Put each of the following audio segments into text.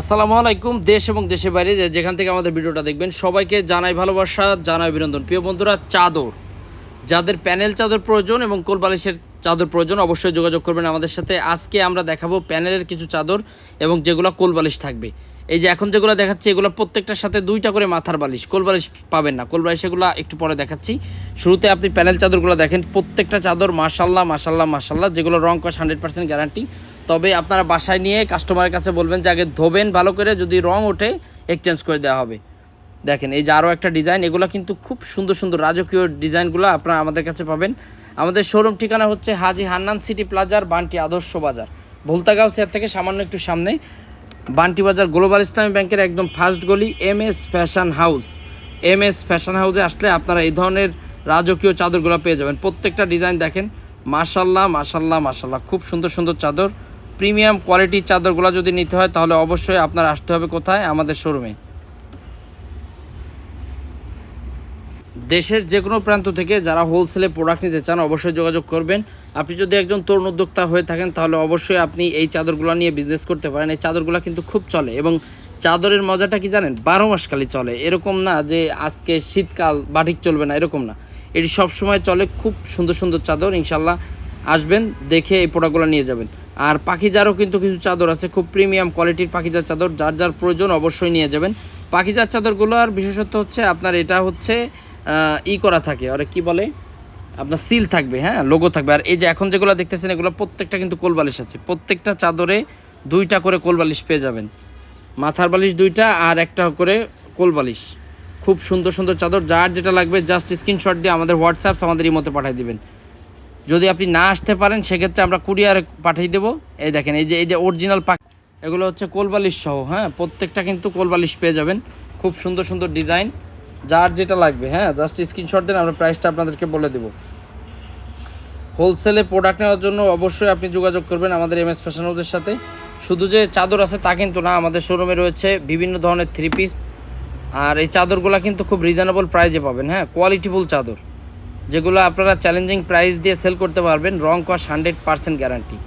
আসসালামু আলাইকুম, দেশ এবং দেশের বাইরে যেখান থেকে আমাদের ভিডিওটা দেখবেন, সবাইকে জানাই ভালোবাসা, জানাই অভিনন্দন। প্রিয় বন্ধুরা, চাদর। যাদের প্যানেল চাদর প্রয়োজন এবং কোলবালিশের চাদর প্রয়োজন, অবশ্যই যোগাযোগ করবেন আমাদের সাথে। আজকে আমরা দেখাবো প্যানেলের কিছু চাদর এবং যেগুলো কোলবালিশ থাকবে। এই যে এখন যেগুলো দেখাচ্ছি, এগুলো প্রত্যেকটার সাথে দুইটা করে মাথার বালিশ। কোলবালিশ পাবেন না। কোলবালিশ এগুলো একটু পরে দেখাচ্ছি। শুরুতে আপনি প্যানেল চাদরগুলো দেখেন, প্রত্যেকটা চাদর মাশাল্লাহ মাশাল্লাহ মাশাল্লাহ যেগুলো রং কস হান্ড্রেড পার্সেন্ট গ্যারান্টি তবে আপনারা বাসায় নিয়ে কাস্টমারের কাছে বলবেন যে, আগে ধোবেন ভালো করে, যদি রং ওঠে এক্সচেঞ্জ করে দেওয়া হবে। দেখেন, এই যে আরও একটা ডিজাইন এগুলো কিন্তু খুব সুন্দর সুন্দর রাজকীয় ডিজাইনগুলো আপনারা আমাদের কাছে পাবেন। আমাদের শোরুম ঠিকানা হচ্ছে হাজি হান্নান সিটি প্লাজার, বান্টি আদর্শ বাজার। ভুলতাগাঁও চেয়ার থেকে সামান্য একটু সামনে। বান্টি বাজার গ্লোবাল ইসলামী ব্যাংকের একদম ফার্স্ট গলি, M S fashion house. M S fashion হাউসে আসলে আপনারা এই ধরনের রাজকীয় চাদরগুলো পেয়ে যাবেন। প্রত্যেকটা ডিজাইন দেখেন, মাশাল্লাহ মাশাল্লাহ মাশাল্লাহ, খুব সুন্দর সুন্দর চাদর। প্রিমিয়াম কোয়ালিটির চাদরগুলো যদি নিতে হয়, তাহলে অবশ্যই আপনার আসতে হবে কোথায়? আমাদের শোরুমে। দেশের যে কোনো প্রান্ত থেকে যারা হোলসেলে প্রোডাক্ট নিতে চান, অবশ্যই যোগাযোগ করবেন। আপনি যদি একজন তরুণ উদ্যোক্তা হয়ে থাকেন, তাহলে অবশ্যই আপনি এই চাদরগুলো নিয়ে বিজনেস করতে পারেন। এই চাদরগুলো কিন্তু খুব চলে এবং চাদরের মজাটা কি জানেন? বারো মাস খালি চলে। এরকম না যে আজকে শীতকাল বাটিক চলবে না, এরকম না। এটি সবসময় চলে, খুব সুন্দর সুন্দর চাদর, ইনশাল্লাহ। আসবেন, দেখে এই প্রোডাক্টগুলো নিয়ে যাবেন। আর পাখিজারও কিন্তু কিছু চাদর আছে, খুব প্রিমিয়াম কোয়ালিটির পাখিজার চাদর, যার যার প্রয়োজন অবশ্যই নিয়ে যাবেন। পাখিজার চাদরগুলো আর বিশেষত্ব হচ্ছে আপনার এটা হচ্ছে ই করা থাকে, আর কি বলে? আপনার সিল থাকবে হ্যাঁ লোগো থাকবে। আর এই যে এখন যেগুলো দেখতেছেন, এগুলো প্রত্যেকটা কিন্তু কোলবালিশ আছে। প্রত্যেকটা চাদরে দুইটা করে কোলবালিশ পেয়ে যাবেন। মাথার বালিশ দুইটা আর একটা করে কোলবালিশ খুব সুন্দর সুন্দর চাদর, যার যেটা লাগবে জাস্ট স্ক্রিনশট দিয়ে আমাদের হোয়াটসঅ্যাপ আমাদের ইমোতে পাঠিয়ে দিবেন। যদি আপনি না আসতে পারেন, সেক্ষেত্রে আমরা কুরিয়ারে পাঠিয়ে দেবো। এই দেখেন, এই যে এই যে অরিজিনাল পাক এগুলো হচ্ছে কোলবালিশ সহ হ্যাঁ? প্রত্যেকটা কিন্তু কোলবালিশ পেয়ে যাবেন। খুব সুন্দর সুন্দর ডিজাইন। যার যেটা লাগবে হ্যাঁ? জাস্ট স্ক্রিনশট দেন, আমরা প্রাইসটা আপনাদেরকে বলে দেবো। হোলসেলে প্রোডাক্ট নেওয়ার জন্য অবশ্যই আপনি যোগাযোগ করবেন আমাদের এম এস ফ্যাশন হাউসের সাথে। শুধু যে চাদর আছে, তা কিন্তু না। আমাদের শোরুমে রয়েছে বিভিন্ন ধরনের থ্রি পিস আর এই চাদরগুলো কিন্তু খুব রিজনেবল প্রাইজে পাবেন হ্যাঁ? কোয়ালিটিফুল চাদর। যেগুলো আপনারা চ্যালেঞ্জিং প্রাইস দিয়ে সেল করতে পারবেন রং কস হান্ড্রেড পার্সেন্ট গ্যারান্টি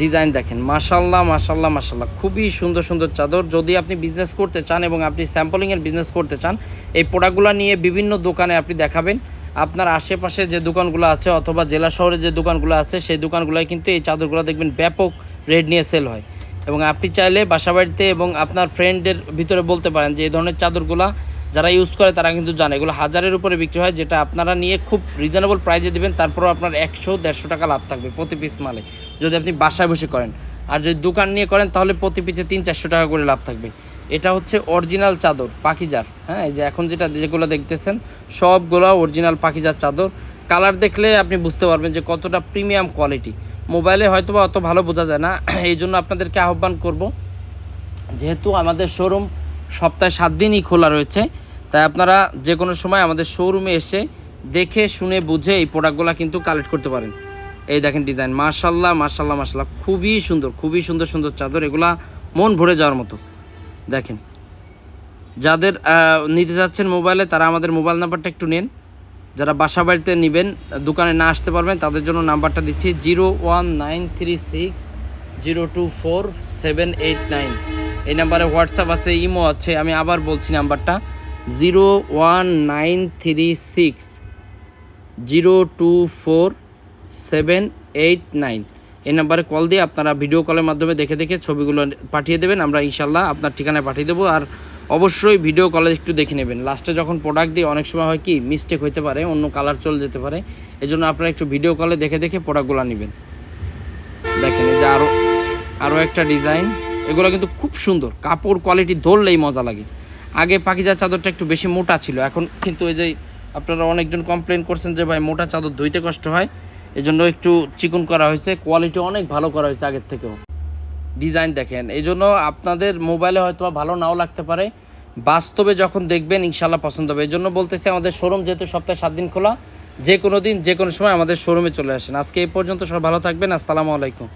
ডিজাইন দেখেন, মাশাল্লাহ মাশাল্লাহ মাশাল্লাহ, খুবই সুন্দর সুন্দর চাদর। যদি আপনি বিজনেস করতে চান এবং আপনি স্যাম্পলিংয়ের বিজনেস করতে চান, এই প্রোডাক্টগুলো নিয়ে বিভিন্ন দোকানে আপনি দেখাবেন। আপনার আশেপাশে যে দোকানগুলো আছে অথবা জেলা শহরে যে দোকানগুলো আছে, সেই দোকানগুলোয় কিন্তু এই চাদরগুলো দেখবেন ব্যাপক রেট নিয়ে সেল হয়। এবং আপনি চাইলে বাসা বাড়িতে এবং আপনার ফ্রেন্ডদের ভিতরে বলতে পারেন যে, এই ধরনের চাদরগুলো যারা ইউজ করে তারা কিন্তু জানে। এগুলো হাজারের উপরে বিক্রি হয়, যেটা আপনারা নিয়ে খুব রিজনেবল প্রাইসে দেবেন, তারপরও আপনার একশো, দেড়শো টাকা লাভ থাকবে প্রতি পিস মালে। যদি আপনি বাসায় বসে করেন। আর যদি দোকান নিয়ে করেন, তাহলে প্রতি পিসে তিন, চারশো টাকা করে লাভ থাকবে। এটা হচ্ছে অরিজিনাল চাদর পাখিজার হ্যাঁ এই যে এখন যেটা যেগুলো দেখতেছেন, সবগুলো অরিজিনাল পাখিজার চাদর। কালার দেখলে আপনি বুঝতে পারবেন যে কতটা প্রিমিয়াম কোয়ালিটি মোবাইলে হয়তো বা অত ভালো বোঝা যায় না। এই জন্য আপনাদেরকে আহ্বান করব, যেহেতু আমাদের শোরুম সপ্তাহে সাত দিনই খোলা রয়েছে তাই আপনারা যে কোনো সময় আমাদের শোরুমে এসে দেখে, শুনে, বুঝে এই প্রোডাক্টগুলো কিন্তু কালেক্ট করতে পারেন। এই দেখেন ডিজাইন মাশাল্লাহ মাশাল্লাহ মাশাল্লাহ। খুবই সুন্দর খুবই সুন্দর সুন্দর চাদর। এগুলা মন ভরে যাওয়ার মতো। দেখেন, যাদের নিতে যাচ্ছেন মোবাইলে তারা আমাদের মোবাইল নাম্বারটা একটু নেন। যারা বাসা বাড়িতে নেবেন, দোকানে না আসতে পারবেন, তাদের জন্য নাম্বারটা দিচ্ছি zero one nine three six zero two four seven eight nine এই নাম্বারে হোয়াটসঅ্যাপ আছে ইমো আছে, আমি আবার বলছি নাম্বারটা zero one nine three six zero two four seven eight nine এই নাম্বারে কল দিয়ে আপনারা ভিডিও কলের মাধ্যমে দেখে দেখে ছবিগুলো পাঠিয়ে দেবেন। আমরা ইনশাল্লাহ আপনার ঠিকানায় পাঠিয়ে দেবো। আর অবশ্যই ভিডিও কলে একটু দেখে নেবেন। লাস্টে যখন প্রোডাক্ট দিয়ে অনেক সময় হয় কি মিস্টেক হতে পারে, অন্য কালার চলে যেতে পারে। এই জন্য আপনারা একটু ভিডিও কলে দেখে দেখে প্রোডাক্টগুলো নেবেন। দেখেন, এই যে আরও আরও একটা ডিজাইন এগুলো কিন্তু খুব সুন্দর। কাপড় কোয়ালিটি ধরলেই মজা লাগে। আগে পাখিজার চাদরটা একটু বেশি মোটা ছিল। এখন কিন্তু এই যে আপনারা অনেকজন কমপ্লেন করছেন যে, ভাই, মোটা চাদর ধুইতে কষ্ট হয়। এই জন্য একটু চিকন করা হয়েছে। কোয়ালিটি অনেক ভালো করা হয়েছে আগের থেকেও। ডিজাইন দেখেন। এই জন্য আপনাদের মোবাইলে হয়তো ভালো নাও লাগতে পারে। বাস্তবে যখন দেখবেন ইনশাল্লাহ পছন্দ হবে। এই জন্য বলতেছি, আমাদের শোরুম যেহেতু সপ্তাহে সাত দিন খোলা, যে কোনো দিন, যে কোনো সময় আমাদের শোরুমে চলে আসেন। আজকে এই পর্যন্ত সব ভালো থাকবেন। আসসালামু আলাইকুম।